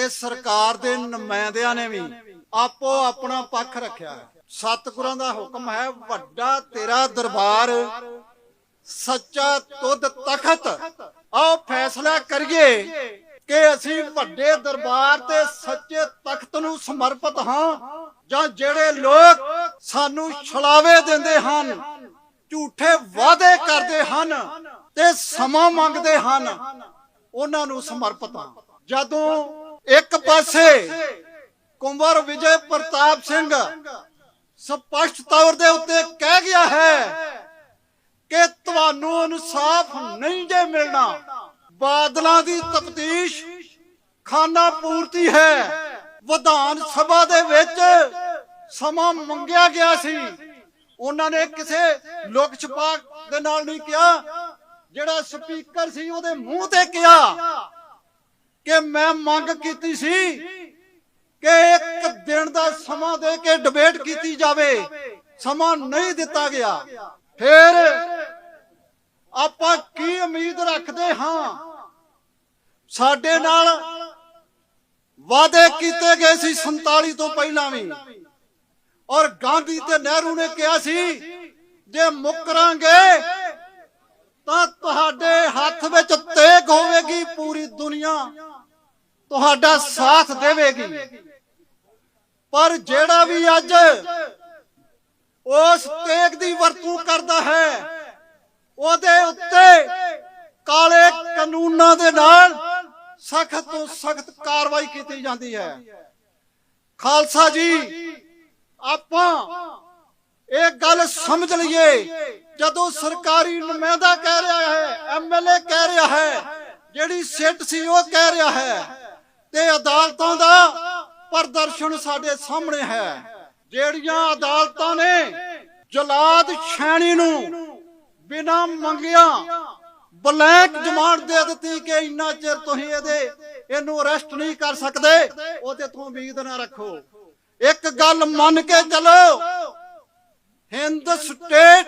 ਤੇ ਸਰਕਾਰ ਦੇ ਨੁਮਾਇੰਦਿਆਂ ਨੇ ਵੀ ਆਪੋ ਆਪਣਾ ਪੱਖ ਰੱਖਿਆ ਹੈ। ਸਤਿਗੁਰਾਂ ਦਾ ਹੁਕਮ ਹੈ, ਵੱਡਾ ਤੇਰਾ ਦਰਬਾਰ, ਸੱਚਾ ਤੁਧ ਤਖਤ, ਆਓ ਫੈਸਲਾ ਕਰੀਏ ਕਿ ਅਸੀਂ ਵੱਡੇ ਦਰਬਾਰ ਤੇ ਸੱਚੇ ਤਖਤ ਨੂੰ ਸਮਰਪਿਤ ਹਾਂ ਜਾਂ ਜਿਹੜੇ ਲੋਕ ਸਾਨੂੰ ਛਲਾਵੇ ਦਿੰਦੇ ਹਨ, ਝੂਠੇ ਵਾਅਦੇ ਕਰਦੇ ਹਨ ਤੇ ਸਮਾਂ ਮੰਗਦੇ ਹਨ, ਉਹਨਾਂ ਨੂੰ ਸਮਰਪਿਤ ਹਾਂ ਜਦੋਂ ਇੱਕ ਪਾਸੇ ਕੁੰਵਰ ਵਿਜੇ ਪ੍ਰਤਾਪ ਸਿੰਘ ਸਪਸ਼ਟ ਤੌਰ ਦੇ ਉੱਤੇ ਕਹਿ ਗਿਆ ਹੈ ਕਿ ਤੁਹਾਨੂੰ ਇਨਸਾਫ ਨਹੀਂ ਜੇ ਮਿਲਣਾ। ਬਾਦਲਾਂ ਦੀ ਤਫਤੀਸ਼ ਖਾਨਾ ਪੂਰਤੀ ਹੈ। ਵਿਧਾਨ ਸਭਾ ਦੇ ਵਿੱਚ ਸਮਾਂ ਮੰਗਿਆ ਗਿਆ ਸੀ। ਉਹਨਾਂ ਨੇ ਕਿਸੇ ਲੋਕ ਛਪਾ ਦੇ ਨਾਲ ਨਹੀਂ ਕਿਹਾ। ਜਿਹੜਾ ਸਪੀਕਰ ਸੀ ਉਹਦੇ ਮੂੰਹ ਤੇ ਕਿਹਾ ਕਿ ਮੈਂ ਮੰਗ ਕੀਤੀ ਸੀ ਕਿ ਇੱਕ ਦਿਨ ਦਾ ਸਮਾਂ ਦੇ ਕੇ ਡਿਬੇਟ ਕੀਤੀ ਜਾਵੇ। ਸਮਾਂ ਨਹੀਂ ਦਿੱਤਾ ਗਿਆ। ਫਿਰ ਆਪਾਂ ਕੀ ਉਮੀਦ ਰੱਖਦੇ ਹਾਂ? ਸਾਡੇ ਨਾਲ ਵਾਅਦੇ ਕੀਤੇ ਗਏ ਸੀ 47 ਤੋਂ ਪਹਿਲਾਂ ਵੀ। ਔਰ ਗਾਂਧੀ ਤੇ ਨਹਿਰੂ ਨੇ ਕਿਹਾ ਸੀ, ਜੇ ਮੁਕਰਾਂਗੇ ਤਾਂ ਤੁਹਾਡੇ ਹੱਥ ਵਿੱਚ ਤੇਗ ਹੋਵੇਗੀ ਪੂਰੀ ਦੁਨੀਆ। ਤੁਹਾਡਾ ਸਾਥ ਦੇਵੇਗੀ। ਪਰ ਜਿਹੜਾ ਵੀ ਅੱਜ ਉਸ ਤੇਗ ਦੀ ਵਰਤੋਂ ਕਰਦਾ ਹੈ, ਉਹਦੇ ਉੱਤੇ ਕਾਲੇ ਕਾਨੂੰਨਾਂ ਦੇ ਨਾਲ ਸਖਤ ਤੋਂ ਸਖਤ ਕਾਰਵਾਈ ਕੀਤੀ ਜਾਂਦੀ ਹੈ। ਖਾਲਸਾ ਜੀ, ਆਪਾਂ ਇਹ ਗੱਲ ਸਮਝ ਲਈਏ, ਜਦੋਂ ਸਰਕਾਰੀ ਨੁਮਾਇੰਦਾ ਕਹਿ ਰਿਹਾ ਹੈ ਐਮਐਲਏ ਕਹਿ ਰਿਹਾ ਹੈ, ਜਿਹੜੀ ਸਿੱਟ ਸੀ ਉਹ ਕਹਿ ਰਿਹਾ ਹੈ। ਤੇ ਅਦਾਲਤਾਂ ਦਾ ਪ੍ਰਦਰਸ਼ਨ ਸਾਡੇ ਸਾਹਮਣੇ ਹੈ। ਜਿਹੜੀਆਂ ਅਦਾਲਤਾਂ ਨੇ ਜਲਾਦ ਛੈਣੀ ਨੂੰ ਬਿਨਾ ਮੰਗਿਆ ਬਲੈਕ ਜ਼ਮਾਨਤ ਦੇ ਦਿੱਤੀ ਕਿ ਇੰਨਾ ਚਿਰ ਤੁਸੀਂ ਇਹਦੇ ਇਹਨੂੰ ਅਰੈਸਟ ਨਹੀਂ ਕਰ ਸਕਦੇ, ਉਹਦੇ ਤੋਂ ਉਮੀਦ ਨਾ ਰੱਖੋ। ਇੱਕ ਗੱਲ ਮੰਨ ਕੇ ਚੱਲੋ, ਹਿੰਦ ਸਟੇਟ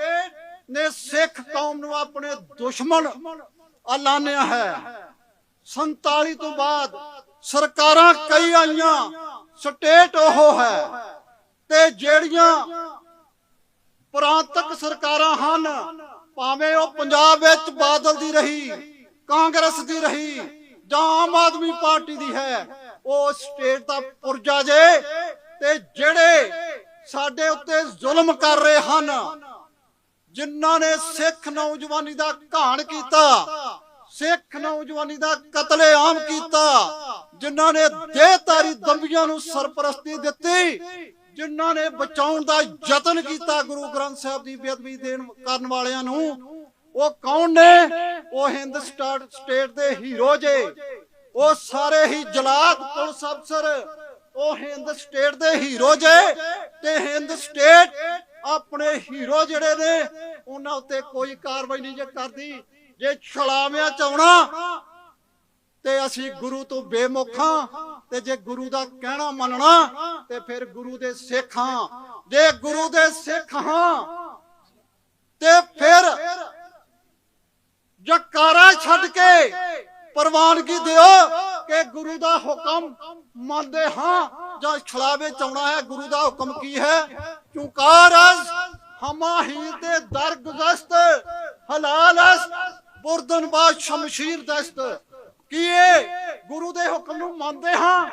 ਨੇ ਸਿੱਖ ਕੌਮ ਨੂੰ ਆਪਣੇ ਦੁਸ਼ਮਣ ਐਲਾਨਿਆ ਹੈ। 47 ਤੋਂ ਬਾਅਦ ਸਰਕਾਰਾਂ ਕਈ ਆਈਆਂ, ਸਟੇਟ ਉਹ ਹੈ ਤੇ ਜਿਹੜੀਆਂ ਪ੍ਰਾਂਤਕ ਸਰਕਾਰਾਂ ਹਨ, ਭਾਵੇਂ ਉਹ ਪੰਜਾਬ ਵਿੱਚ ਬਾਦਲ ਦੀ ਰਹੀ, ਕਾਂਗਰਸ ਦੀ ਰਹੀ ਜਾਂ ਆਮ ਆਦਮੀ ਪਾਰਟੀ ਦੀ ਹੈ, ਉਹ ਸਟੇਟ ਦਾ ਪੁਰਜਾ ਜੇ ਤੇ ਜਿਹੜੇ ਸਾਡੇ ਉੱਤੇ ਜ਼ੁਲਮ ਕਰ ਰਹੇ ਹਨ, ਜਿਨ੍ਹਾਂ ਨੇ ਸਿੱਖ ਨੌਜਵਾਨੀ ਦਾ ਘਾਣ ਕੀਤਾ ਸਿੱਖ ਨੌਜਵਾਨੀ ਦਾ ਕਤਲੇਆਮ ਕੀਤਾ। ਜਿਨ੍ਹਾਂ ਨੇ ਦੇਹਤਾਰੀ ਦੰਬੀਆਂ ਨੂੰ ਸਰਪ੍ਰਸਤੀ ਦਿੱਤੀ, ਜਿਨ੍ਹਾਂ ਨੇ ਬਚਾਉਣ ਦਾ ਯਤਨ ਕੀਤਾ ਗੁਰੂ ਗ੍ਰੰਥ ਸਾਹਿਬ ਦੀ ਬੇਅਦਬੀ ਦੇਣ ਕਰਨ ਵਾਲਿਆਂ ਨੂੰ, ਉਹ ਕੌਣ ਨੇ? ਉਹ ਹਿੰਦ ਸਟੇਟ ਦੇ ਹੀਰੋ ਜੇ। ਉਹ ਸਾਰੇ ਹੀ ਜਲਾਦ ਪੁਲਿਸ ਅਫਸਰ। ਉਹ ਹਿੰਦ ਸਟੇਟ ਦੇ ਹੀਰੋ ਜੇ ਤੇ ਹਿੰਦ ਸਟੇਟ ਆਪਣੇ ਹੀਰੋ ਜਿਹੜੇ ਨੇ, ਉਹਨਾਂ ਉੱਤੇ ਕੋਈ ਕਾਰਵਾਈ ਨਹੀਂ ਜੇ ਕਰਦੀ। ਜੇ ਛਲਾਵਿਆਂ ਚ ਆਉਣਾ ਤੇ ਅਸੀਂ ਗੁਰੂ ਤੋਂ ਬੇਮੁਖ ਹਾਂ, ਤੇ ਜੇ ਗੁਰੂ ਦਾ ਕਹਿਣਾ ਮੰਨਣਾ, ਤੇ ਫਿਰ ਗੁਰੂ ਦੇ ਸਿੱਖ ਹਾਂ। ਜੇ ਗੁਰੂ ਦੇ ਸਿੱਖ ਹਾਂ, ਤੇ ਫਿਰ ਜਕਾਰਾ ਛੱਡ ਕੇ ਪ੍ਰਵਾਨਗੀ ਦਿਓ ਕਿ ਗੁਰੂ ਦਾ ਹੁਕਮ ਮੰਨਦੇ ਹਾਂ, ਜਾਂ ਛਲਾਵੇ ਚਾਉਣਾ ਹੈ, ਗੁਰੂ ਦਾ ਹੁਕਮ ਕੀ ਹੈ? ਚੁਕਾਰ ਅਸ, ਹਮਾ ਹੀ ਦੇ ਦਰ ਹਲਾਲ ਅਸ ਬੁਰਦਨ ਬਾਦ ਸ਼ਮਸ਼ੀਰ ਦਸਤ। ਕੀ ਇਹ ਗੁਰੂ ਦੇ ਹੁਕਮ ਨੂੰ ਮੰਨਦੇ ਹਾਂ?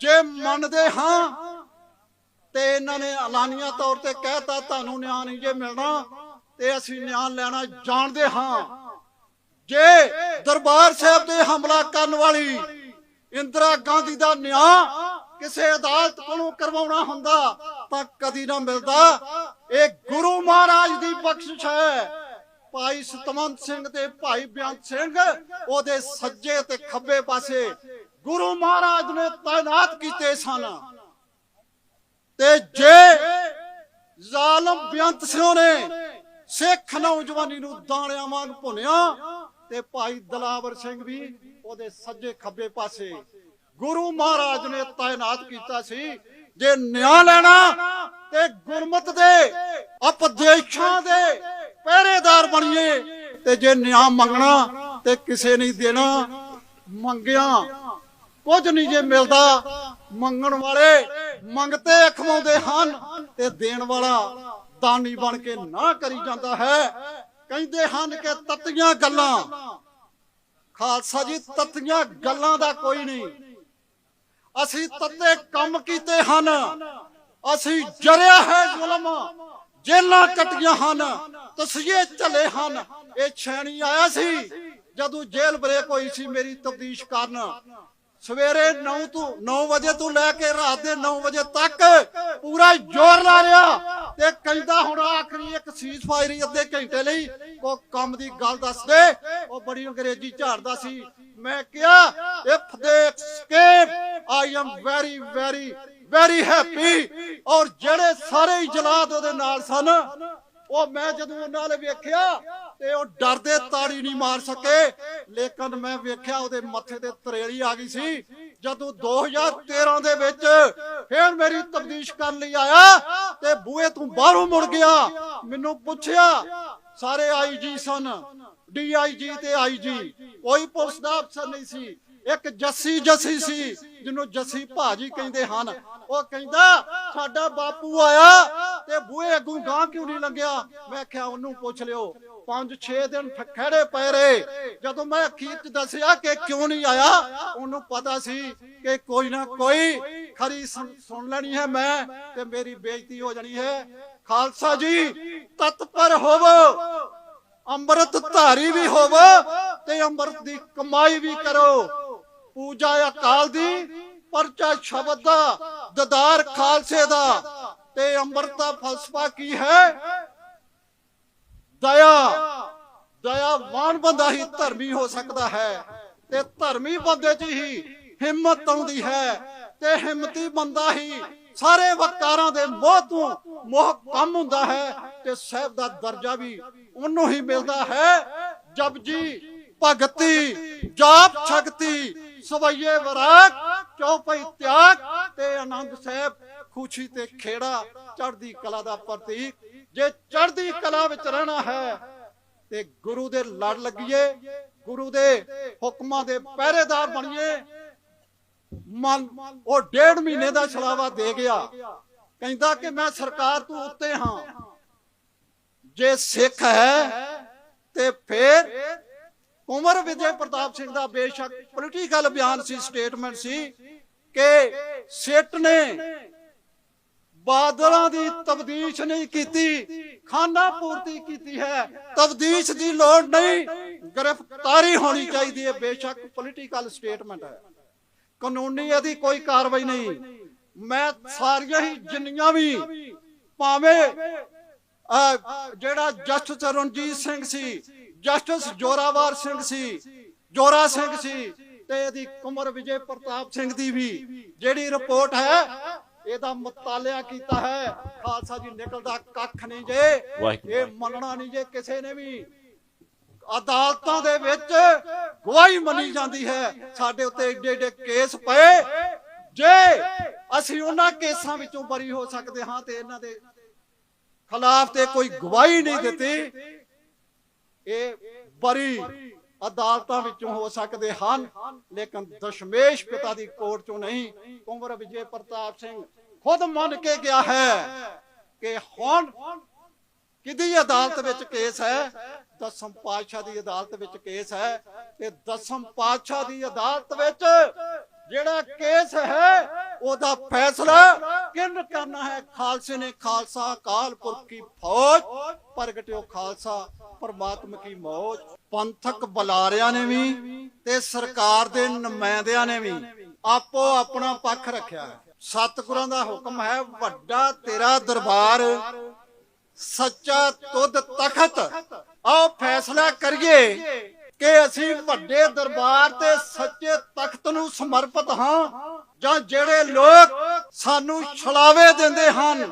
ਜੇ ਮੰਨਦੇ ਹਾਂ, ਤੇ ਇਹਨਾਂ ਨੇ ਐਲਾਨੀਆਂ ਤੌਰ ਤੇ ਕਹਿਤਾ, ਤੁਹਾਨੂੰ ਨਿਆਂ ਨਹੀਂ ਜੇ ਮਿਲਣਾ, ਤੇ ਅਸੀਂ ਨਿਆਂ ਲੈਣਾ ਜਾਣਦੇ ਹਾਂ। ਜੇ ਦਰਬਾਰ ਸਾਹਿਬ ਤੇ ਹਮਲਾ ਕਰਨ ਵਾਲੀ ਇੰਦਰਾ ਗਾਂਧੀ ਦਾ ਨਿਆਂ ਕਿਸੇ ਅਦਾਲਤ ਕੋਲੋਂ ਕਰਵਾਉਣਾ ਹੁੰਦਾ ਤਾਂ ਕਦੀ ਨਾ ਮਿਲਦਾ। ਇਹ ਗੁਰੂ ਮਹਾਰਾਜ ਦੀ ਬਖਸ਼ਿਸ਼ ਹੈ। ਭਾਈ ਸਤਵੰਤ ਸਿੰਘ ਤੇ ਭਾਈ ਬਿਆੰਤ ਸਿੰਘ, ਉਹਦੇ ਸੱਜੇ ਤੇ ਖੱਬੇ ਪਾਸੇ ਗੁਰੂ ਮਹਾਰਾਜ ਨੇ ਤਾਇਨਾਤ ਕੀਤੇ ਸਨ। ਤੇ ਜੇ ਜ਼ਾਲਮ ਬਿਆੰਤ ਸਿੰਘ ਨੇ ਸਿੱਖ ਨੌਜਵਾਨੀ ਨੂੰ ਦਾਣਿਆਂ ਵਾਂਗ ਭੁੰਨਿਆ, ਤੇ ਭਾਈ ਦਲਾਵਰ ਸਿੰਘ ਵੀ ਉਹਦੇ ਸੱਜੇ ਖੱਬੇ ਪਾਸੇ ਗੁਰੂ ਮਹਾਰਾਜ ਨੇ ਤਾਇਨਾਤ ਕੀਤਾ ਸੀ। ਜੇ ਨਿਆਂ ਲੈਣਾ ਤੇ ਗੁਰਮਤ ਦੇ ਉਪਦੇਸ਼ਾਂ ਦੇ ਪਹਿਰੇਦਾਰ ਬਣੀਏ। ਤੇ ਜੇ ਨਿਆਂ ਮੰਗਣਾ ਤੇ ਕਿਸੇ ਨਹੀਂ ਦੇਣਾ, ਮੰਗਿਆ ਕੁਝ ਨਹੀਂ ਜੇ ਮਿਲਦਾ, ਮੰਗਣ ਵਾਲੇ ਮੰਗਤੇ ਅਖਵਾਉਂਦੇ ਹਨ ਤੇ ਦੇਣ ਵਾਲਾ ਦਾਨੀ ਬਣ ਕੇ ਨਾ ਕਰੀ ਜਾਂਦਾ ਹੈ। ਕਹਿੰਦੇ ਹਨ ਕਿ ਤਤੀਆਂ ਗੱਲਾਂ, ਖਾਲਸਾ ਜੀ, ਤਤੀਆਂ ਗੱਲਾਂ ਦਾ ਕੋਈ ਨਹੀਂ। ਅਸੀਂ ਤੱਤੇ ਕੰਮ ਕੀਤੇ ਹਨ। ਅਸੀਂ ਜਰਿਆ ਹੈ ਜ਼ੁਲਮ ਜੇਲਾਂ ਕੱਟੀਆਂ ਹਨ, ਤਸੀਹੇ ਝੱਲੇ ਹਨ। ਇਹ ਛੈਣੀ ਆਇਆ ਸੀ, ਜਦੋਂ ਜੇਲ੍ਹ ਬ੍ਰੇਕ ਹੋਈ ਸੀ, ਮੇਰੀ ਤਬਦੀਸ਼ ਕਰਨ। ਸਵੇਰੇ 9 ਤੋਂ 9 ਵਜੇ ਤੋਂ ਲੈ ਕੇ ਰਾਤ ਦੇ 9 ਵਜੇ ਤੱਕ ਪੂਰਾ ਜ਼ੋਰ ਲਾ ਰਿਹਾ ਤੇ ਕਹਿੰਦਾ ਹੁਣ ਆਖਰੀ ਇੱਕ ਸੀਜ਼ ਫਾਇਰ ਅੱਧੇ ਘੰਟੇ ਲਈ। ਕੋ ਕੰਮ ਦੀ ਗੱਲ ਦੱਸ ਦੇ ਉਹ ਬੜੀ ਅੰਗਰੇਜ਼ੀ ਝਾੜਦਾ ਸੀ। ਮੈਂ ਕਿਹਾ if they escape I am very very very happy ਔਰ ਜਿਹੜੇ ਸਾਰੇ ਇਜਲਾਦ ਉਹਦੇ ਨਾਲ ਸਨ ਉਹ ਮੈਂ ਜਦੋਂ ਉਹਨਾਂ ਨੇ ਵੇਖਿਆ ਤੇ ਉਹ ਡਰਦੇ ਤਾੜੀ ਨਹੀਂ ਮਾਰ ਸਕੇ, ਲੇਕਿਨ ਮੈਂ ਵੇਖਿਆ ਉਹਦੇ ਮੱਥੇ ਤੇ ਤਰੇੜੀ ਆ ਗਈ ਸੀ। ਜਦੋਂ 2013 ਦੇ ਵਿੱਚ ਫੇਰ ਮੇਰੀ ਤਬਦੀਸ਼ ਕਰਨ ਲਈ ਆਇਆ ਤੇ ਬੂਏ ਤੋਂ ਬਾਹਰੋਂ ਮੁੜ ਗਿਆ। ਮੈਨੂੰ ਪੁੱਛਿਆ, ਸਾਰੇ ਆਈਜੀ ਸਨ ਡੀਆਈਜੀ ਤੇ ਆਈਜੀ ਕੋਈ ਪੁਲਿਸ ਦਾ ਅਫਸਰ ਨਹੀਂ ਸੀ। ਇੱਕ ਜੱਸੀ ਜੱਸੀ ਸੀ, ਜਿਹਨੂੰ ਜੱਸੀ ਭਾਜੀ ਕਹਿੰਦੇ ਹਨ। ਉਹ ਕਹਿੰਦਾ, ਸਾਡਾ ਬਾਪੂ ਆਇਆ ਤੇ ਬੂਹੇ ਅੱਗੋਂ ਗਾਂ ਕਿਉਂ ਨਹੀਂ ਲੰਘਿਆ? ਮੈਂ ਕਿਹਾ ਉਹਨੂੰ ਪੁੱਛ ਲਿਓ। 5-6 ਦਿਨ ਠਖੜੇ ਪਏ ਰਹੇ। ਜਦੋਂ ਮੈਂ ਅਖੀਰ ਚ ਦੱਸਿਆ ਕਿ ਕਿਉਂ ਨਹੀਂ ਆਇਆ, ਉਹਨੂੰ ਪਤਾ ਸੀ ਕਿ ਕੋਈ ਨਾ ਕੋਈ ਖਰੀ ਸੁਣ ਲੈਣੀ ਹੈ ਮੈਂ ਤੇ ਮੇਰੀ ਬੇਇੱਜ਼ਤੀ ਹੋ ਜਾਣੀ ਹੈ। ਖਾਲਸਾ ਜੀ, ਤਤਪਰ ਹੋਵੋ। ਅੰਮ੍ਰਿਤ ਧਾਰੀ ਵੀ ਹੋਵੋ ਤੇ ਅੰਮ੍ਰਿਤ ਦੀ ਕਮਾਈ ਵੀ ਕਰੋ। ਪੂਜਾ ਅਕਾਲ ਦੀ, ਪਰਚਾ ਸ਼ਬਦ ਦਾ, ਦਦਾਰ ਖਾਲਸੇ ਦਾ। ਤੇ ਅੰਮ੍ਰਿਤ ਫਲਸਫਾ ਕੀ ਹੈ? ਦਇਆ। ਦਇਆਵਾਨ ਬੰਦਾ ਹੀ ਧਰਮੀ ਹੋ ਸਕਦਾ ਹੈ ਤੇ ਧਰਮੀ ਬੰਦੇ 'ਚ ਹੀ ਹਿੰਮਤ ਆਉਂਦੀ ਹੈ ਤੇ ਹਿੰਮਤੀ ਬੰਦਾ ਹੀ ਸਾਰੇ ਵਕਾਰਾਂ ਦੇ ਮੋਹ ਤੋਂ ਮੋਹ ਕਮ ਹੁੰਦਾ ਹੈ ਤੇ ਸਹਿਬ ਦਾ ਦਰਜਾ ਵੀ ਉਹਨੂੰ ਹੀ ਮਿਲਦਾ ਹੈ। ਜਪਜੀ ਭਗਤੀ, ਜਾਪ, ਸ਼ਕਤੀ, ਸਵਈਏ ਵਰਾਗ ਚੌਪਈ ਤਿਆਗ ਤੇ ਆਨੰਦ ਸਾਹਿਬ ਖੁਸ਼ੀ ਤੇ ਖੇੜਾ ਚੜ੍ਹਦੀ ਕਲਾ ਦਾ ਪ੍ਰਤੀਕ। ਜੇ ਚੜ੍ਹਦੀ ਕਲਾ ਵਿੱਚ ਰਹਿਣਾ ਹੈ, ਤੇ ਗੁਰੂ ਦੇ ਲੜ ਲੱਗੀਏ, ਗੁਰੂ ਦੇ ਹੁਕਮਾਂ ਦੇ ਪਹਿਰੇਦਾਰ ਬਣੀਏ। ਮਨ ਉਹ ਡੇਢ ਮਹੀਨੇ ਦਾ ਛਲਾਵਾ ਦੇ ਗਿਆ। ਕਹਿੰਦਾ ਕਿ ਮੈਂ ਸਰਕਾਰ ਤੋਂ ਉੱਤੇ ਹਾਂ। ਜੇ ਸਿੱਖ ਹੈ, ਤੇ ਫਿਰ ਉਮਰ ਵਿਜੇ ਪ੍ਰਤਾਪ ਸਿੰਘ ਦਾ ਬੇਸ਼ੱਕ ਪੋਲੀਟੀਕਲ ਬਿਆਨ ਸੀ ਸਟੇਟਮੈਂਟ ਸੀ ਕਿ ਸਿੱਟ ਨੇ ਬਾਦਲਾਂ ਦੀ ਤਬਦੀਸ਼ ਨਹੀਂ ਕੀਤੀ, ਖਾਨਾ ਪੂਰਤੀ ਕੀਤੀ ਹੈ। ਤਬਦੀਸ਼ ਦੀ ਲੋੜ ਨਹੀਂ, ਗ੍ਰਿਫਤਾਰੀ ਹੋਣੀ ਚਾਹੀਦੀ ਹੈ। ਬੇਸ਼ੱਕ ਪੋਲੀਟੀਕਲ ਸਟੇਟਮੈਂਟ ਹੈ। ਕਾਨੂੰਨੀ ਇਹਦੀ ਕੋਈ ਕਾਰਵਾਈ ਨਹੀਂ। ਮੈਂ ਸਾਰੀਆਂ ਹੀ ਜਿੰਨੀਆਂ ਵੀ ਭਾਵੇਂ ਜਿਹੜਾ ਜਸਟਿਸ ਰਣਜੀਤ ਸਿੰਘ ਸੀ, ਜਸਟਿਸ ਜੋਰਾਵਰ ਸਿੰਘ ਸੀ, ਜੋਰਾ ਸਿੰਘ ਸੀ ਤੇ ਇਹਦੀ ਕੁਮਰ ਵਿਜੇ ਪ੍ਰਤਾਪ ਸਿੰਘ ਦੀ ਵੀ ਜਿਹੜੀ ਰਿਪੋਰਟ ਹੈ ਇਹਦਾ ਮਤਾਲਿਆ ਕੀਤਾ ਹੈ। ਖਾਲਸਾ ਜੀ ਨਿਕਲਦਾ ਕੱਖ ਨਹੀਂ ਜੇ। ਇਹ ਮੰਨਣਾ ਨਹੀਂ ਜੇ ਕਿਸੇ ਨੇ ਵੀ। ਅਦਾਲਤਾਂ ਦੇ ਵਿੱਚ ਗਵਾਹੀ ਮੰਨੀ ਜਾਂਦੀ ਹੈ। ਸਾਡੇ ਉੱਤੇ ਏਡੇ ਏਡੇ ਕੇਸ ਪਏ। ਜੇ ਅਸੀਂ ਉਹਨਾਂ ਕੇਸਾਂ ਵਿੱਚੋਂ ਬਰੀ ਹੋ ਸਕਦੇ ਹਾਂ ਤੇ ਇਹਨਾਂ ਦੇ ਖਿਲਾਫ ਤੇ ਕੋਈ ਗਵਾਹੀ ਨਹੀਂ ਦਿੱਤੀ ਇਹ ਬਰੀ ਅਦਾਲਤਾਂ ਵਿੱਚੋਂ ਹੋ ਸਕਦੇ ਹਨ। ਲੇਕਿਨ ਦਸ਼ਮੇਸ਼ ਪਿਤਾ ਦੀ ਕੋਰਟ ਚੋਂ ਨਹੀਂ। ਕੁੰਵਰ ਵਿਜੇ ਪ੍ਰਤਾਪ ਸਿੰਘ ਖੁਦ ਮੰਨ ਕੇ ਗਿਆ ਹੈ ਕਿ ਹੁਣ ਕਿਹਦੀ ਅਦਾਲਤ ਵਿੱਚ ਕੇਸ ਹੈ? ਦਸਮ ਪਾਤਸ਼ਾਹ ਦੀ ਅਦਾਲਤ ਵਿੱਚ ਕੇਸ ਹੈ ਤੇ ਦਸਮ ਪਾਤਸ਼ਾਹ ਦੀ ਅਦਾਲਤ ਵਿੱਚ ਜਿਹੜਾ ਕੇਸ ਹੈ, ਉਹਦਾ ਫੈਸਲਾ ਕਿੰਨ ਕਰਨਾ ਹੈ? ਖਾਲਸੇ ਨੇ ਖਾਲਸਾ ਅਕਾਲ ਪੁਰਖ ਕੀ ਫੌਜ ਪ੍ਰਗਟਿਓ ਖਾਲਸਾ, ਪਰਮਾਤਮਾ ਕੀ ਮੌਜ। ਪੰਥਕ ਬੁਲਾਰਿਆਂ ਨੇ ਵੀ ਤੇ ਸਰਕਾਰ ਦੇ ਨੁਮਾਇੰਦਿਆਂ ਨੇ ਵੀ ਆਪੋ ਆਪਣਾ ਪੱਖ ਰੱਖਿਆ ਹੈ। ਸਤਿਗੁਰਾਂ ਦਾ ਹੁਕਮ ਹੈ, ਵੱਡਾ ਤੇਰਾ ਦਰਬਾਰ, ਸੱਚਾ ਤੁਧ ਤਖਤ। ਆਓ ਫੈਸਲਾ ਕਰੀਏ ਕਿ ਅਸੀਂ ਵੱਡੇ ਦਰਬਾਰ ਤੇ ਸੱਚੇ ਤਖਤ ਨੂੰ ਸਮਰਪਿਤ ਹਾਂ, ਜਾਂ ਜਿਹੜੇ ਲੋਕ ਸਾਨੂੰ ਛਲਾਵੇ ਦਿੰਦੇ ਹਨ,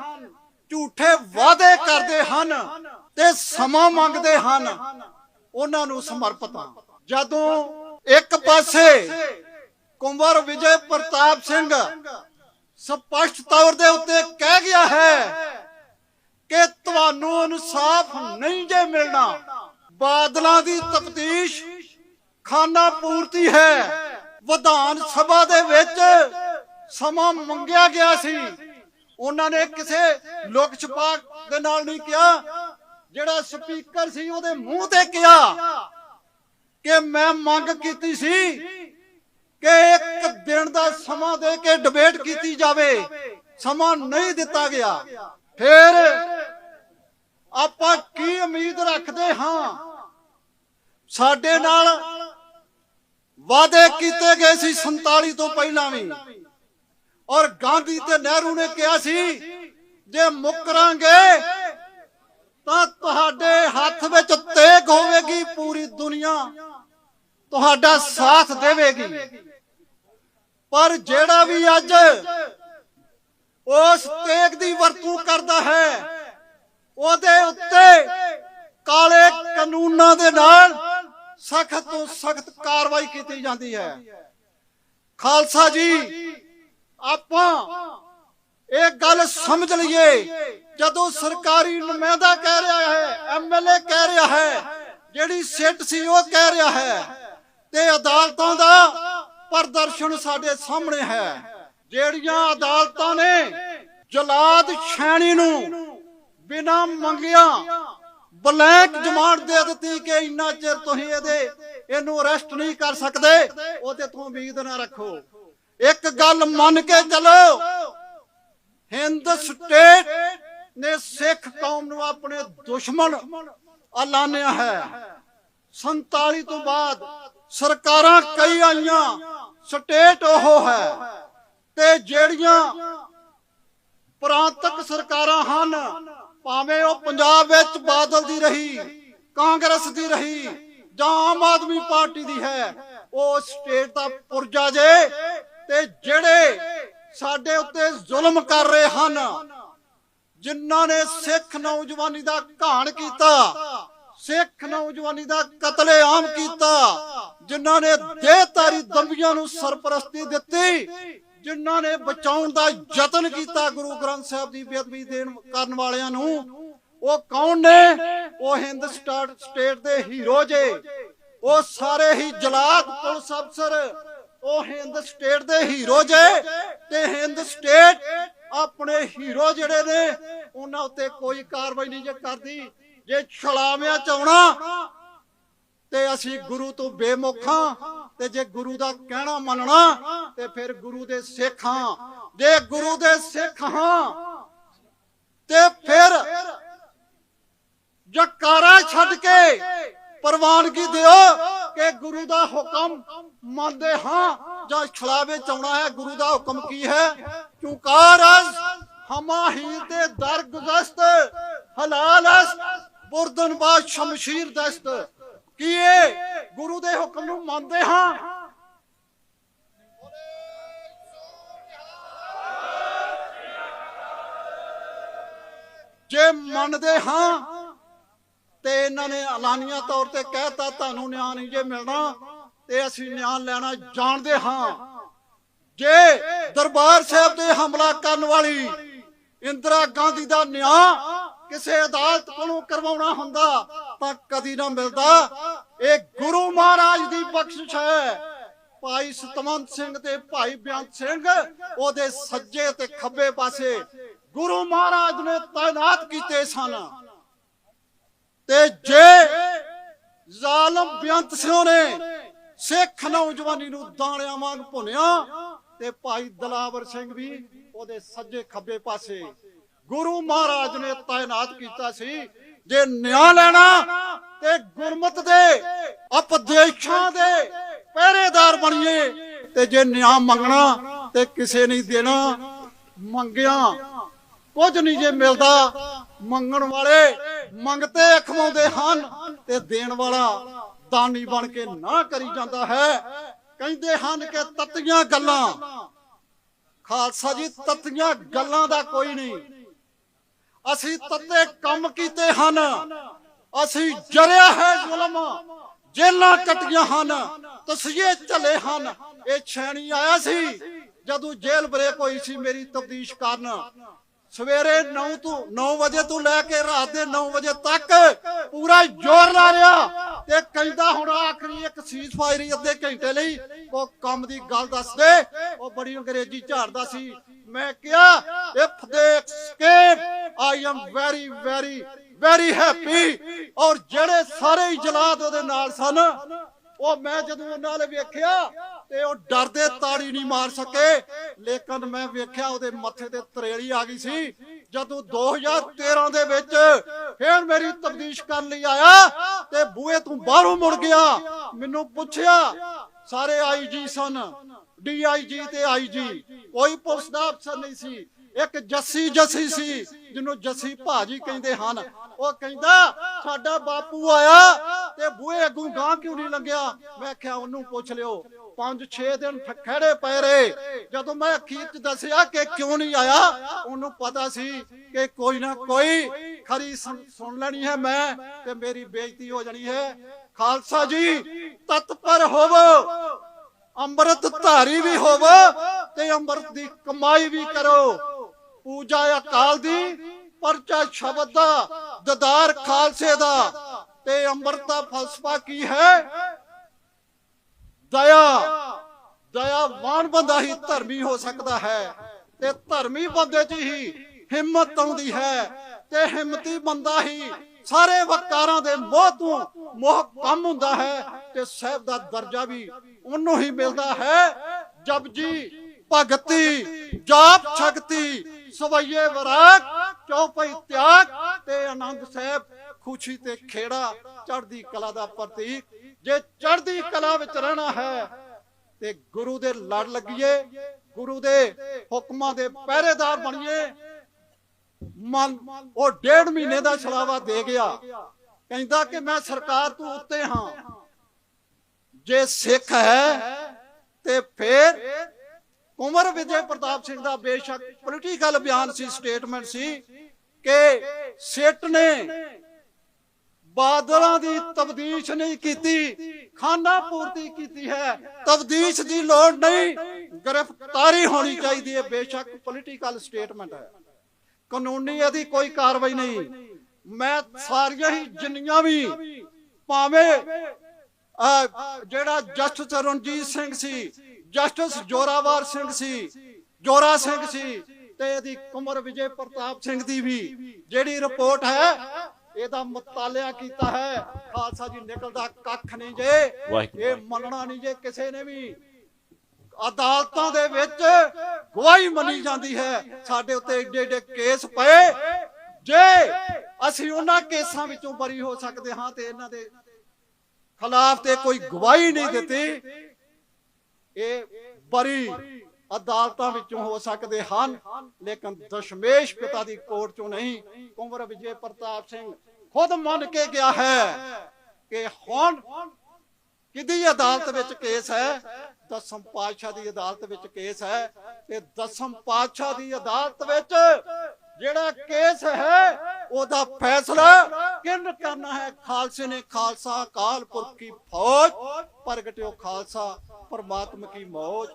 ਝੂਠੇ ਵਾਅਦੇ ਕਰਦੇ ਹਨ ਤੇ ਸਮਾਂ ਮੰਗਦੇ ਹਨ, ਉਹਨਾਂ ਨੂੰ ਸਮਰਪਿਤ ਹਾਂ। ਜਦੋਂ ਇੱਕ ਪਾਸੇ ਕੁੰਵਰ ਵਿਜੇ ਪ੍ਰਤਾਪ ਸਿੰਘ ਸਪਸ਼ਟ ਤੌਰ ਦੇ ਉੱਤੇ ਕਹਿ ਗਿਆ ਹੈ ਕਿ ਤੁਹਾਨੂੰ ਇਨਸਾਫ ਨਹੀਂ ਜੇ ਮਿਲਣਾ। ਬਾਦਲਾਂ ਦੀ ਤਫਤੀਸ਼ ਖਾਨਾ ਪੂਰਤੀ ਹੈ। ਵਿਧਾਨ ਸਭਾ ਦੇ ਵਿੱਚ ਸਮਾਂ ਮੰਗਿਆ ਗਿਆ ਸੀ। ਉਹਨਾਂ ਨੇ ਕਿਸੇ ਲੋਕ ਛਪਾ ਦੇ ਨਾਲ ਨਹੀਂ ਕਿਹਾ। ਜਿਹੜਾ ਸਪੀਕਰ ਸੀ ਉਹਦੇ ਮੂੰਹ ਤੇ ਕਿਹਾ ਕਿ ਮੈਂ ਮੰਗ ਕੀਤੀ ਸੀ ਕਿ ਇੱਕ ਦਿਨ ਦਾ ਸਮਾਂ ਦੇ ਕੇ ਡਿਬੇਟ ਕੀਤੀ ਜਾਵੇ, ਸਮਾਂ ਨਹੀਂ ਦਿੱਤਾ ਗਿਆ। ਫਿਰ ਆਪਾਂ ਕੀ ਉਮੀਦ ਰੱਖਦੇ ਹਾਂ? ਸਾਡੇ ਨਾਲ ਵਾਅਦੇ ਕੀਤੇ ਗਏ ਸੀ 47 ਤੋਂ ਪਹਿਲਾਂ ਵੀ। ਔਰ ਗਾਂਧੀ ਤੇ ਨਹਿਰੂ ਨੇ ਕਿਹਾ ਸੀ, ਜੇ ਮੁਕਰਾਂਗੇ ਤਾਂ ਤੁਹਾਡੇ ਹੱਥ ਵਿੱਚ ਤੇਗ ਹੋਵੇਗੀ ਪੂਰੀ ਦੁਨੀਆ। ਤੁਹਾਡਾ ਸਾਥ ਦੇਵੇਗੀ। ਪਰ ਜਿਹੜਾ ਵੀ ਅੱਜ ਉਸ ਤੇਗ ਦੀ ਵਰਤੋਂ ਕਰਦਾ ਹੈ, ਉਹਦੇ ਉੱਤੇ ਕਾਲੇ ਕਾਨੂੰਨਾਂ ਦੇ ਨਾਲ ਸਖਤ ਤੋਂ ਸਖਤ ਕਾਰਵਾਈ ਕੀਤੀ ਜਾਂਦੀ ਹੈ। ਖਾਲਸਾ ਜੀ, ਆਪਾਂ ਇਹ ਗੱਲ ਸਮਝ ਲਈਏ, ਜਦੋਂ ਸਰਕਾਰੀ ਨੁਮਾਇੰਦਾ ਕਹਿ ਰਿਹਾ ਹੈ ਐਮਐਲਏ ਕਹਿ ਰਿਹਾ ਹੈ, ਜਿਹੜੀ ਸਿੱਟ ਸੀ ਉਹ ਕਹਿ ਰਿਹਾ ਹੈ ਤੇ ਅਦਾਲਤਾਂ ਦਾ ਪ੍ਰਦਰਸ਼ਨ ਸਾਡੇ ਸਾਹਮਣੇ ਹੈ। ਜਿਹੜੀਆਂ ਅਦਾਲਤਾਂ ਨੇ ਜਲਾਦ ਛੈਣੀ ਨੂੰ ਬਿਨਾ ਮੰਗਿਆ ਬਲੈਂਕ ਜ਼ਮਾਨਤ ਦੇ ਦਿੱਤੀ ਕਿ ਇੰਨਾ ਚਿਰ ਤੁਸੀਂ ਇਹਦੇ, ਇਹਨੂੰ ਅਰੈਸਟ ਨਹੀਂ ਕਰ ਸਕਦੇ, ਉਹਦੇ ਤੋਂ ਉਮੀਦ ਨਾ ਰੱਖੋ। ਇੱਕ ਗੱਲ ਮੰਨ ਕੇ ਚੱਲੋ, ਹਿੰਦ ਸਟੇਟ ਨੇ ਸਿੱਖ ਕੌਮ ਨੂੰ ਆਪਣੇ ਦੁਸ਼ਮਣ ਐਲਾਨਿਆ ਹੈ। 47 ਤੋਂ ਬਾਅਦ ਸਰਕਾਰਾਂ ਕਈ ਆਈਆਂ, ਸਟੇਟ ਉਹ ਹੈ ਤੇ ਜਿਹੜੀਆਂ ਪ੍ਰਾਂਤਕ ਸਰਕਾਰਾਂ ਹਨ, ਭਾਵੇਂ ਉਹ ਪੰਜਾਬ ਵਿੱਚ ਬਾਦਲ ਦੀ ਰਹੀ, ਕਾਂਗਰਸ ਦੀ ਰਹੀ ਜਾਂ ਆਮ ਆਦਮੀ ਪਾਰਟੀ ਦੀ ਹੈ, ਉਹ ਸਟੇਟ ਦਾ ਪੁਰਜਾ ਜੇ ਤੇ ਜਿਹੜੇ ਸਾਡੇ ਉੱਤੇ ਜ਼ੁਲਮ ਕਰ ਰਹੇ ਹਨ, ਜਿਨ੍ਹਾਂ ਨੇ ਸਿੱਖ ਨੌਜਵਾਨੀ ਦਾ ਘਾਣ ਕੀਤਾ ਸਿੱਖ ਨੌਜਵਾਨੀ ਦਾ ਕਤਲੇਆਮ ਕੀਤਾ, ਜਿਨ੍ਹਾਂ ਨੇ ਦੇਹਤਾਰੀ ਦੰਬੀਆਂ ਨੂੰ ਸਰਪ੍ਰਸਤੀ ਦਿੱਤੀ, ਜਿਨ੍ਹਾਂ ਨੇ ਬਚਾਉਣ ਦਾ ਯਤਨ ਕੀਤਾ ਗੁਰੂ ਗ੍ਰੰਥ ਸਾਹਿਬ ਦੀ ਬੇਅਦਬੀ ਦੇਣ ਕਰਨ ਵਾਲਿਆਂ ਨੂੰ, ਉਹ ਕੌਣ ਨੇ? ਉਹ ਹਿੰਦ ਸਟੇਟ ਦੇ ਹੀਰੋ ਜੇ। ਉਹ ਸਾਰੇ ਹੀ ਜਲਾਦ ਪੁਲਿਸ ਅਫਸਰ, ਉਹ ਹਿੰਦ ਸਟੇਟ ਦੇ ਹੀਰੋ ਜੇ ਤੇ ਹਿੰਦ ਸਟੇਟ ਆਪਣੇ ਹੀਰੋ ਜਿਹੜੇ ਨੇ, ਉਹਨਾਂ ਉੱਤੇ ਕੋਈ ਕਾਰਵਾਈ ਨਹੀਂ ਜੇ ਕਰਦੀ। ਜੇ ਛਲਾਵਿਆਂ ਚ ਆਉਣਾ ਤੇ ਅਸੀਂ ਗੁਰੂ ਤੋਂ ਬੇਮੁਖਾਂ ਤੇ ਜੇ ਗੁਰੂ ਦਾ ਕਹਿਣਾ ਮੰਨਣਾ ਤੇ ਫਿਰ ਗੁਰੂ ਦੇ ਸਿੱਖ ਹਾਂ। ਜੇ ਗੁਰੂ ਦੇ ਸਿੱਖ ਹਾਂ ਤੇ ਫਿਰ ਜਕਾਰਾ ਛੱਡ ਕੇ ਪ੍ਰਵਾਨਗੀ ਦਿਓ ਕਿ ਗੁਰੂ ਦਾ ਹੁਕਮ ਮੰਨਦੇ ਹਾਂ ਜਾਂ ਛਲਾਵੇ ਚਾਉਣਾ ਹੈ, ਗੁਰੂ ਦਾ ਹੁਕਮ ਕੀ ਹੈ? ਚੁਕਾਰ ਹਮਾ ਹੀ ਤੇ ਦਰ ਗੁਜ਼ਸਤ ਹਲਾਲ ਬੁਰਦਨ ਬਾਦ ਸ਼ਮਸ਼ੀਰ ਦਸਤ। ਕੀ ਇਹ ਗੁਰੂ ਦੇ ਹੁਕਮ ਨੂੰ ਮੰਨਦੇ ਹਾਂ? ਜੇ ਮੰਨਦੇ ਹਾਂ, ਤੇ ਇਹਨਾਂ ਨੇ ਐਲਾਨੀਆਂ ਤੌਰ ਤੇ ਕਹਿਤਾ, ਤੁਹਾਨੂੰ ਨਿਆਂ ਨਹੀਂ ਜੇ ਮਿਲਣਾ, ਤੇ ਅਸੀਂ ਨਿਆਂ ਲੈਣਾ ਜਾਣਦੇ ਹਾਂ। ਜੇ ਦਰਬਾਰ ਸਾਹਿਬ ਤੇ ਹਮਲਾ ਕਰਨ ਵਾਲੀ ਇੰਦਰਾ ਗਾਂਧੀ ਦਾ ਨਿਆਂ ਕਿਸੇ ਅਦਾਲਤ ਕੋਲੋਂ ਕਰਵਾਉਣਾ ਹੁੰਦਾ ਤਾਂ ਕਦੀ ਨਾ ਮਿਲਦਾ। ਇਹ ਗੁਰੂ ਮਹਾਰਾਜ ਦੀ ਬਖਸ਼ਿਸ਼ ਹੈ। ਭਾਈ ਸਤਵੰਤ ਸਿੰਘ ਤੇ ਭਾਈ ਬਿਆੰਤ ਸਿੰਘ, ਉਹਦੇ ਸੱਜੇ ਤੇ ਖੱਬੇ ਪਾਸੇ ਗੁਰੂ ਮਹਾਰਾਜ ਨੇ ਤਾਇਨਾਤ ਕੀਤੇ ਸਨ। ਤੇ ਜੇ ਜ਼ਾਲਮ ਬਿਆੰਤ ਸਿੰਘ ਨੇ ਸਿੱਖ ਨੌਜਵਾਨੀ ਨੂੰ ਦਾਣਿਆਂ ਵਾਂਗ ਭੁੰਨਿਆ, ਤੇ ਭਾਈ ਦਲਾਵਰ ਸਿੰਘ ਵੀ ਉਹਦੇ ਸੱਜੇ ਖੱਬੇ ਪਾਸੇ ਗੁਰੂ ਮਹਾਰਾਜ ਨੇ ਤਾਇਨਾਤ ਕੀਤਾ ਸੀ। ਜੇ ਨਿਆਂ ਲੈਣਾ ਤੇ ਗੁਰਮਤ ਦੇ ਉਪਦੇਸ਼ਾਂ ਦੇ ਪਹਿਰੇਦਾਰ ਬਣੀਏ। ਤੇ ਜੇ ਨਿਆਂ ਮੰਗਣਾ ਤੇ ਕਿਸੇ ਨਹੀਂ ਦੇਣਾ, ਮੰਗਿਆ ਕੁਝ ਨਹੀਂ ਜੇ ਮਿਲਦਾ, ਮੰਗਣ ਵਾਲੇ ਮੰਗਤੇ ਅਖਵਾਉਂਦੇ ਹਨ ਤੇ ਦੇਣ ਵਾਲਾ ਦਾਨੀ ਬਣ ਕੇ ਨਾ ਕਰੀ ਜਾਂਦਾ ਹੈ। ਕਹਿੰਦੇ ਹਨ ਕਿ ਤਤੀਆਂ ਗੱਲਾਂ, ਖਾਲਸਾ ਜੀ ਤਤੀਆਂ ਗੱਲਾਂ ਦਾ ਕੋਈ ਨਹੀਂ। ਅਸੀਂ ਤੱਤੇ ਕੰਮ ਕੀਤੇ ਹਨ। ਅਸੀਂ ਜਰਿਆ ਹੈ ਜ਼ੁਲਮ ਜੇਲਾਂ ਕੱਟੀਆਂ ਹਨ, ਤਸੀਹੇ ਝੱਲੇ ਹਨ। ਇਹ ਛੈਣੀ ਆਇਆ ਸੀ, ਜਦੋਂ ਜੇਲ੍ਹ ਬ੍ਰੇਕ ਹੋਈ ਸੀ ਮੇਰੀ ਤਬਦੀਸ਼ ਕਾਰਨ। ਸਵੇਰੇ 9 ਤੋਂ 9 ਵਜੇ ਤੋਂ ਲੈ ਕੇ ਰਾਤ ਦੇ 9 ਵਜੇ ਤੱਕ ਪੂਰਾ ਜ਼ੋਰ ਲਾ ਰਿਹਾ ਤੇ ਕਹਿੰਦਾ ਹੁਣ ਆਖਰੀ ਇੱਕ ਸੀਜ਼ ਫਾਇਰ ਅੱਧੇ ਘੰਟੇ ਲਈ। ਉਹ ਕੰਮ ਦੀ ਗੱਲ ਦੱਸ ਦੇ। ਉਹ ਬੜੀ ਅੰਗਰੇਜ਼ੀ ਝਾੜਦਾ ਸੀ। ਮੈਂ ਕਿਹਾ if they escape I am very very very happy ਔਰ ਜਿਹੜੇ ਸਾਰੇ ਇਜਲਾਦ ਉਹਦੇ ਨਾਲ ਸਨ ਉਹ ਮੈਂ ਜਦੋਂ ਉਹਨਾਂ ਨੇ ਵੇਖਿਆ ਤੇ ਉਹ ਡਰਦੇ ਤਾੜੀ ਨਹੀਂ ਮਾਰ ਸਕੇ, ਲੇਕਿਨ ਮੈਂ ਵੇਖਿਆ ਉਹਦੇ ਮੱਥੇ ਤੇ ਤਰੇੜੀ ਆ ਗਈ ਸੀ। ਜਦੋਂ 2013 ਦੇ ਵਿੱਚ ਫੇਰ ਮੇਰੀ ਤਬਦੀਸ਼ ਕਰਨ ਲਈ ਆਇਆ ਤੇ ਬੂਏ ਤੋਂ ਬਾਹਰੋਂ ਮੁੜ ਗਿਆ। ਮੈਨੂੰ ਪੁੱਛਿਆ, ਸਾਰੇ ਆਈਜੀ ਸਨ ਡੀਆਈਜੀ ਤੇ ਆਈਜੀ ਕੋਈ ਪੁਲਿਸ ਦਾ ਅਫਸਰ ਨਹੀਂ ਸੀ। ਇੱਕ ਜੱਸੀ ਜੱਸੀ ਸੀ, ਜਿਹਨੂੰ ਜੱਸੀ ਭਾਜੀ ਕਹਿੰਦੇ ਹਨ। ਉਹ ਕਹਿੰਦਾ, ਸਾਡਾ ਬਾਪੂ ਆਇਆ ਤੇ ਬੂਹੇ ਅੱਗੋਂ ਗਾਂ ਕਿਉਂ ਨਹੀਂ ਲੰਘਿਆ? ਮੈਂ ਕਿਹਾ ਉਹਨੂੰ ਪੁੱਛ ਲਿਓ। 5-6 ਦਿਨ ਖੜੇ ਪਏ ਰਹੇ। ਜਦੋਂ ਮੈਂ ਅਖੀਰ ਚ ਦੱਸਿਆ ਕਿ ਕਿਉਂ ਨਹੀਂ ਆਇਆ, ਉਹਨੂੰ ਪਤਾ ਸੀ ਕਿ ਕੋਈ ਨਾ ਕੋਈ ਖਰੀ ਸੁਣ ਸੁਣ ਲੈਣੀ ਹੈ ਮੈਂ ਤੇ ਮੇਰੀ ਬੇਇੱਜ਼ਤੀ ਹੋ ਜਾਣੀ ਹੈ। ਖਾਲਸਾ ਜੀ ਤਤਪਰ ਹੋਵੋ। ਅੰਮ੍ਰਿਤ ਧਾਰੀ ਵੀ ਹੋਵੋ ਤੇ ਅੰਮ੍ਰਿਤ ਦੀ ਕਮਾਈ ਵੀ ਕਰੋ। ਪੂਜਾ ਅਕਾਲ ਦੀ, ਪਰਚਾ ਸ਼ਬਦ ਦਾ, ਦਦਾਰ ਖਾਲਸੇ ਦਾ। ਤੇ ਅੰਮ੍ਰਿਤ ਦਾ ਫਲਸਫਾ ਕੀ ਹੈ? ਦਇਆ, ਦਇਆਵਾਨ ਬੰਦਾ ਹੀ ਧਰਮੀ ਹੋ ਸਕਦਾ ਹੈ ਤੇ ਧਰਮੀ ਬੰਦੇ 'ਚ ਹੀ ਹਿੰਮਤ ਆਉਂਦੀ ਹੈ ਤੇ ਹਿੰਮਤੀ ਬੰਦਾ ਹੀ ਸਾਰੇ ਵਕਾਰਾਂ ਦੇ ਮੋਹ ਤੋਂ ਮੋਹ ਕਮ ਹੁੰਦਾ ਹੈ ਤੇ ਸਹਿਬ ਦਾ ਦਰਜਾ ਵੀ ਉਹਨੂੰ ਹੀ ਮਿਲਦਾ ਹੈ। ਜਪਜੀ ਭਗਤੀ, ਜਾਪ, ਸ਼ਕਤੀ, ਸਵਈਏ ਵਰਾਗ, ਚੌਪਈ ਤਿਆਗ ਤੇ ਆਨੰਦ ਸਾਹਿਬ ਖੁਸ਼ੀ ਤੇ ਖੇੜਾ, ਚੜ੍ਹਦੀ ਕਲਾ ਦਾ ਪ੍ਰਤੀਕ। ਜੇ ਚੜ੍ਹਦੀ ਕਲਾ ਵਿੱਚ ਰਹਿਣਾ ਹੈ, ਤੇ ਗੁਰੂ ਦੇ ਲੜ ਲੱਗੀਏ, ਗੁਰੂ ਦੇ ਹੁਕਮਾਂ ਦੇ ਪਹਿਰੇਦਾਰ ਬਣੀਏ। ਮਨ ਉਹ ਡੇਢ ਮਹੀਨੇ ਦਾ ਛਲਾਵਾ ਦੇ ਗਿਆ। ਕਹਿੰਦਾ ਕਿ ਮੈਂ ਸਰਕਾਰ ਤੋਂ ਉੱਤੇ ਹਾਂ। ਜੇ ਸਿੱਖ ਹੈ, ਤੇ ਫਿਰ ਕੁਮਰ ਵਿਜੇ ਪ੍ਰਤਾਪ ਸਿੰਘ ਦਾ ਬੇਸ਼ੱਕ ਪੋਲੀਟੀਕਲ ਬਿਆਨ ਸੀ ਸਟੇਟਮੈਂਟ ਸੀ ਕਿ ਸਿੱਟ ਨੇ ਬਾਦਲਾਂ ਦੀ ਤਬਦੀਸ਼ ਨਹੀਂ ਕੀਤੀ, ਖਾਨਾ ਪੂਰਤੀ ਕੀਤੀ ਹੈ। ਤਬਦੀਸ਼ ਦੀ ਲੋੜ ਨਹੀਂ, ਗ੍ਰਿਫਤਾਰੀ ਹੋਣੀ ਚਾਹੀਦੀ ਹੈ। ਬੇਸ਼ੱਕ ਪੋਲੀਟੀਕਲ ਸਟੇਟਮੈਂਟ ਹੈ। ਕਾਨੂੰਨੀ ਇਹਦੀ ਕੋਈ ਕਾਰਵਾਈ ਨਹੀਂ। ਮੈਂ ਸਾਰੀਆਂ ਹੀ ਜਿੰਨੀਆਂ ਵੀ ਭਾਵੇਂ ਜਿਹੜਾ ਜਸਟਿਸ ਰਣਜੀਤ ਸਿੰਘ ਸੀ ਜਸਟਿਸ ਜੋਰਾਵਰ ਸਿੰਘ ਸੀ, ਜੋਰਾ ਸਿੰਘ ਸੀ ਤੇ ਇਹਦੀ ਕੁਮਰ ਵਿਜੇ ਪ੍ਰਤਾਪ ਸਿੰਘ ਦੀ ਵੀ ਜਿਹੜੀ ਰਿਪੋਰਟ ਹੈ ਇਹਦਾ ਮਤਾਲਿਆ ਕੀਤਾ ਹੈ। ਖਾਲਸਾ ਜੀ ਨਿਕਲਦਾ ਕੱਖ ਨਹੀਂ ਜੇ। ਇਹ ਮੰਨਣਾ ਨਹੀਂ ਜੇ ਕਿਸੇ ਨੇ ਵੀ। ਅਦਾਲਤਾਂ ਦੇ ਵਿੱਚ ਗਵਾਹੀ ਮੰਨੀ ਜਾਂਦੀ ਹੈ। ਸਾਡੇ ਉੱਤੇ ਏਡੇ ਏਡੇ ਕੇਸ ਪਏ। ਜੇ ਅਸੀਂ ਉਹਨਾਂ ਕੇਸਾਂ ਵਿੱਚੋਂ ਬਰੀ ਹੋ ਸਕਦੇ ਹਾਂ ਤੇ ਇਹਨਾਂ ਦੇ ਖਿਲਾਫ ਤੇ ਕੋਈ ਗਵਾਹੀ ਨਹੀਂ ਦਿੱਤੀ ਇਹ ਬਰੀ ਅਦਾਲਤਾਂ ਵਿੱਚੋਂ ਹੋ ਸਕਦੇ ਹਨ। ਲੇਕਿਨ ਦਸ਼ਮੇਸ਼ ਪਿਤਾ ਦੀ ਕੋਰਟ ਚੋਂ ਨਹੀਂ। ਕੁੰਵਰ ਵਿਜੇ ਪ੍ਰਤਾਪ ਸਿੰਘ ਖੁਦ ਮੰਨ ਕੇ ਗਿਆ ਹੈ ਕਿ ਹੁਣ ਕਿਹਦੀ ਅਦਾਲਤ ਵਿੱਚ ਕੇਸ ਹੈ? ਦਸਮ ਪਾਤਸ਼ਾਹ ਦੀ ਅਦਾਲਤ ਵਿੱਚ ਕੇਸ ਹੈ ਤੇ ਦਸਮ ਪਾਤਸ਼ਾਹ ਦੀ ਅਦਾਲਤ ਵਿੱਚ ਜਿਹੜਾ ਕੇਸ ਹੈ, ਉਹਦਾ ਫੈਸਲਾ ਕਿੰਨ ਕਰਨਾ ਹੈ? ਖਾਲਸੇ ਨੇ ਖਾਲਸਾ ਅਕਾਲ ਪੁਰਖ ਕੀ ਫੌਜ ਪ੍ਰਗਟਿਓ ਖਾਲਸਾ, ਪਰਮਾਤਮਾ ਕੀ ਮੌਜ।